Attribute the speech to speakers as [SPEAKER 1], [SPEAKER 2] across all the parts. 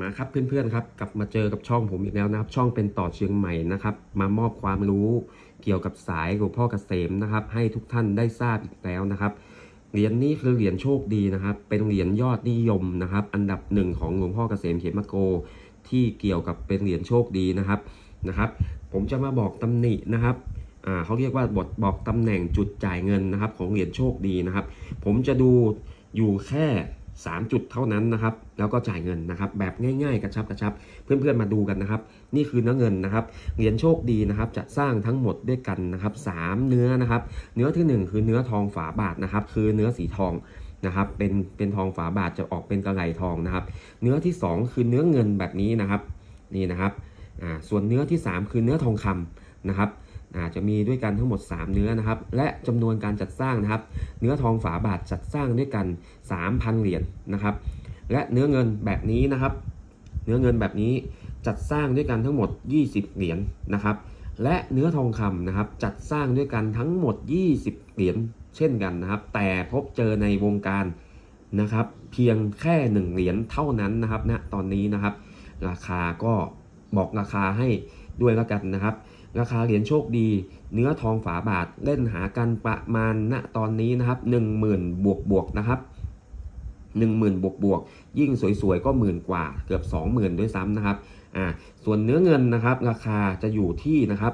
[SPEAKER 1] มาครับเพื่อนๆครับกลับมาเจอกับช่องผมอีกแล้วนะครับ ช่องเป็นต่อเชียงใหม่นะครับ มามอบความรู้เกี่ยวกับสายหลวงพ่อเกษมนะครับ ให้ทุกท่านได้ทราบอีกแล้วนะครับเหรียญนี้คือเหรียญโชคดีนะครับ เป็นเหรียญยอดนิยมนะครับ อันดับหนึ่งของหลวงพ่อเกษมเขมโก ที่เกี่ยวกับเป็นเหรียญโชคดีนะครับนะครับ ผมจะมาบอกตำหนินะครับอ่าเขาเรียกว่าบทบอกตำแหน่งจุดจ่ายเงินนะครับ ของเหรียญโชคดีนะครับ ผมจะดูอยู่แค่ 3 จุดเท่านั้นนะครับ แล้วก็จ่ายเงินนะครับ แบบง่ายๆ กระชับกระชับ เพื่อนๆมาดูกันนะครับ นี่คือเนื้อเงินนะครับ เหรียญโชคดีนะครับ จะสร้างทั้งหมดด้วยกันนะครับสามเนื้อนะครับ เนื้อที่ 1 คือเนื้อทองฝาบาทนะครับ คือเนื้อสีทองนะครับ เป็นเป็นทองฝาบาทจะออกเป็นกระไหลทองนะครับ เนื้อที่ 2 คือเนื้อเงินแบบนี้นะครับ นี่นะครับ อ่า ส่วนเนื้อที่ 3 คือเนื้อทองคำนะครับ จะมีด้วยกันทั้งหมด 3 เนื้อนะครับ และจำนวนการจัดสร้างนะครับ เนื้อทองฝาบาทจัดสร้างด้วยกัน 3,000 เหรียญนะครับ และเนื้อเงินแบบนี้นะครับ เนื้อเงินแบบนี้จัดสร้างด้วยกันทั้งหมด 20 เหรียญนะครับ และเนื้อทองคำนะครับ จัดสร้างด้วยกันทั้งหมด 20 เหรียญเช่นกันนะครับ แต่พบเจอในวงการนะครับ เพียงแค่ 1 เหรียญเท่านั้นนะครับณนะตอนนี้นะครับ ราคาก็บอกราคาให้ด้วยแล้วกันนะครับ ราคาเหรียญโชคดี เนื้อทองฝาบาทเล่นหากันประมาณณตอนนี้นะครับ 10,000 บวกบวกนะครับ10,000 บวกบวกยิ่งสวยๆ ก็หมื่นกว่าเกือบ 20,000 ด้วยซ้ำนะครับอ่าส่วนเนื้อเงินนะครับ ราคาจะอยู่ที่นะครับ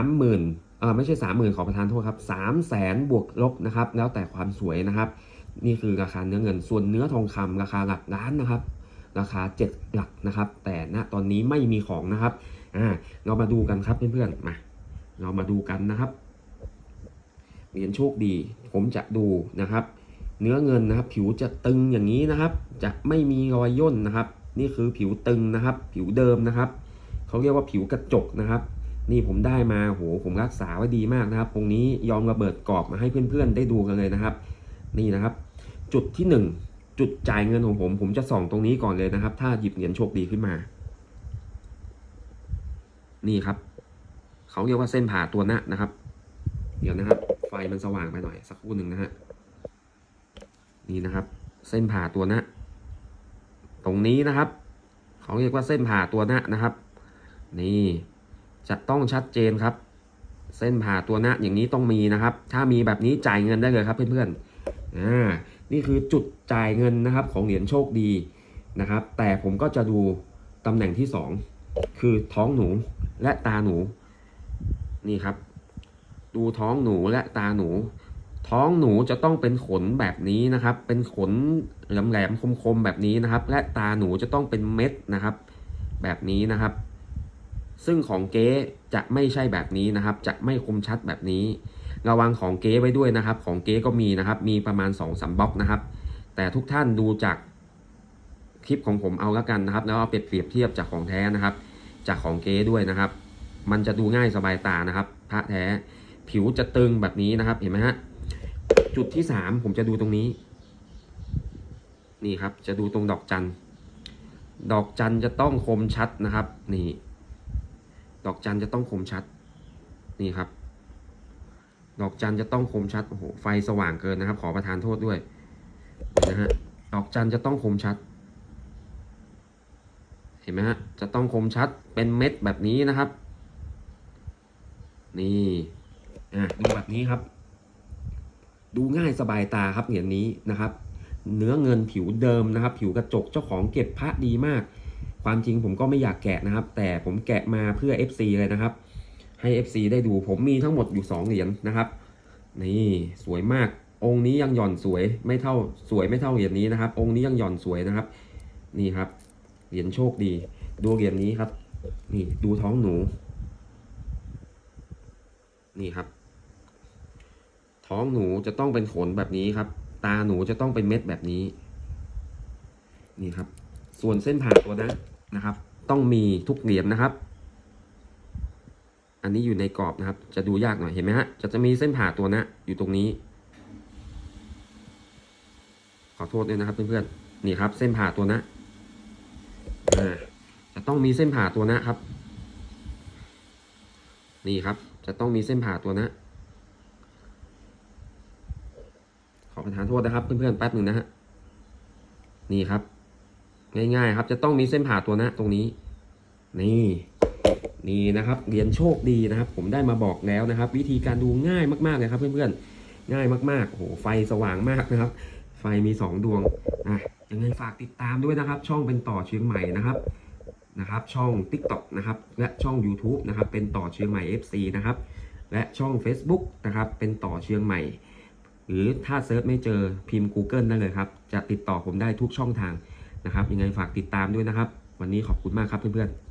[SPEAKER 1] 30,000เออไม่ใช่ 30,000 ขอประทานโทษครับ300,000 บวกลบนะครับ แล้วแต่ความสวยนะครับ นี่คือราคาเนื้อเงินส่วนเนื้อทองคำราคาหลักล้านนะครับ ราคา 7 หลักนะครับ แต่ณตอนนี้ไม่มีของนะครับอ่าเรามาดูกันครับเพื่อนๆมาเรามาดูกันนะครับเหรียญโชคดี ผมจะดูนะครับ เนื้อเงินนะครับ ผิวจะตึงอย่างนี้นะครับ จะไม่มีรอยย่นนะครับ นี่คือผิวตึงนะครับ ผิวเดิมนะครับเขาเรียกว่าผิวกระจกนะครับ นี่ผมได้มาโหผมรักษาไว้ดีมากนะครับตรงนี้ยอมระเบิดกรอบมาให้เพื่อนๆได้ดูกันเลยนะครับ นี่นะครับ จุดที่หนึ่ง จุดจ่ายเงินของผม ผมจะส่องตรงนี้ก่อนเลยนะครับ ถ้าหยิบเหรียญโชคดีขึ้นมา นี่ครับ เขาเรียกว่าเส้นผ่าตัวหน้านะครับ เดี๋ยวนะครับ ไฟมันสว่างไปหน่อยสักครู่หนึ่งนะฮะ นี่นะครับ เส้นผ่าตัวหน้าตรงนี้นะครับ เขาเรียกว่าเส้นผ่าตัวหน้านะครับ นี่จะต้องชัดเจนครับ เส้นผ่าตัวหน้าอย่างนี้ต้องมีนะครับ ถ้ามีแบบนี้จ่ายเงินได้เลยครับเพื่อนๆอ่า นี่คือจุดจ่ายเงินนะครับของเหรียญโชคดีนะครับ แต่ผมก็จะดูตำแหน่งที่สองคือท้องหนูและตาหนู นี่ครับ ดูท้องหนูและตาหนู ท้องหนูจะต้องเป็นขนแบบนี้นะครับ เป็นขนแหลมๆคมๆแบบนี้นะครับ และตาหนูจะต้องเป็นเม็ดนะครับ แบบนี้นะครับ ซึ่งของเก๊จะไม่ใช่แบบนี้นะครับ จะไม่คมชัดแบบนี้ ระวังของเก๊ไว้ด้วยนะครับ ของเก๊ก็มีนะครับ มีประมาณ2อสบล็อกนะครับ แต่ทุกท่านดูจากคลิปของผมเอาละกันนะครับ แล้วเอาเปรียบเทียบเทียบจากของแท้นะครับ จากของเก๊ด้วยนะครับ มันจะดูง่ายสบายตานะครับ พระแท้ผิวจะตึงแบบนี้นะครับ เห็นไหมฮะ จุดที่สามผมจะดูตรงนี้ นี่ครับ จะดูตรงดอกจัน ดอกจันจะต้องคมชัดนะครับ นี่ ดอกจันจะต้องคมชัด นี่ครับ ดอกจันจะต้องคมชัดโอ้โหไฟสว่างเกินนะครับ ขอประทานโทษด้วยนะฮะดอกจันจะต้องคมชัด เห็นไหมฮะจะต้องคมชัดเป็นเม็ดแบบนี้นะครับ นี่อะดูแบบนี้ครับ ดูง่ายสบายตาครับเหรียญนี้นะครับ เนื้อเงินผิวเดิมนะครับ ผิวกระจกเจ้าของเก็บพระดีมาก ความจริงผมก็ไม่อยากแกะนะครับ แต่ผมแกะมาเพื่อ FC เลยนะครับ ให้ FC ได้ดูผมมีทั้งหมดอยู่ 2 เหรียญนะครับ นี่สวยมากองค์นี้ยังหย่อนสวยไม่เท่าสวยไม่เท่าเหรียญนี้นะครับ องค์นี้ยังหย่อนสวยนะครับ นี่ครับ เหรียญโชคดี ดูเหรียญนี้ครับ นี่ดูท้องหนู นี่ครับ ท้องหนูจะต้องเป็นขนแบบนี้ครับ ตาหนูจะต้องเป็นเม็ดแบบนี้ นี่ครับ ส่วนเส้นผ่าตัวนะนะครับ ต้องมีทุกเหรียญนะครับ อันนี้อยู่ในกรอบนะครับ จะดูยากหน่อยเห็นไหมฮะจะจะมีเส้นผ่าตัวนะอยู่ตรงนี้ ขอโทษด้วยนะครับเพื่อนๆนี่ครับ เส้นผ่าตัวนะอ่าจะต้องมีเส้นผ่าตัวนะครับ นี่ครับ จะต้องมีเส้นผ่าตัวนะ ขอประทานโทษนะครับ เพื่อนๆแป๊บหนึ่งนะฮะนี่ครับ ง่ายๆครับ จะต้องมีเส้นผ่าตัวนะตรงนี้ นี่ นี่นะครับเหรียญโชคดีนะครับ ผมได้มาบอกแล้วนะครับ วิธีการดูง่ายมากๆเลยครับ เพื่อนๆง่ายมากๆโอ้โหไฟสว่างมากนะครับ ไฟมี 2 ดวงอะยังไงฝากติดตามด้วยนะครับ ช่องเป็นต่อเชียงใหม่นะครับนะครับ ช่อง TikTok นะครับ และช่อง YouTube นะครับ เป็นต่อเชียงใหม่ FC นะครับ และช่อง Facebook นะครับ เป็นต่อเชียงใหม่ หรือถ้าเซิร์ชไม่เจอพิมพ์ Google ได้เลยครับ จะติดต่อผมได้ทุกช่องทางนะครับ ยังไงฝากติดตามด้วยนะครับ วันนี้ขอบคุณมากครับเพื่อนๆ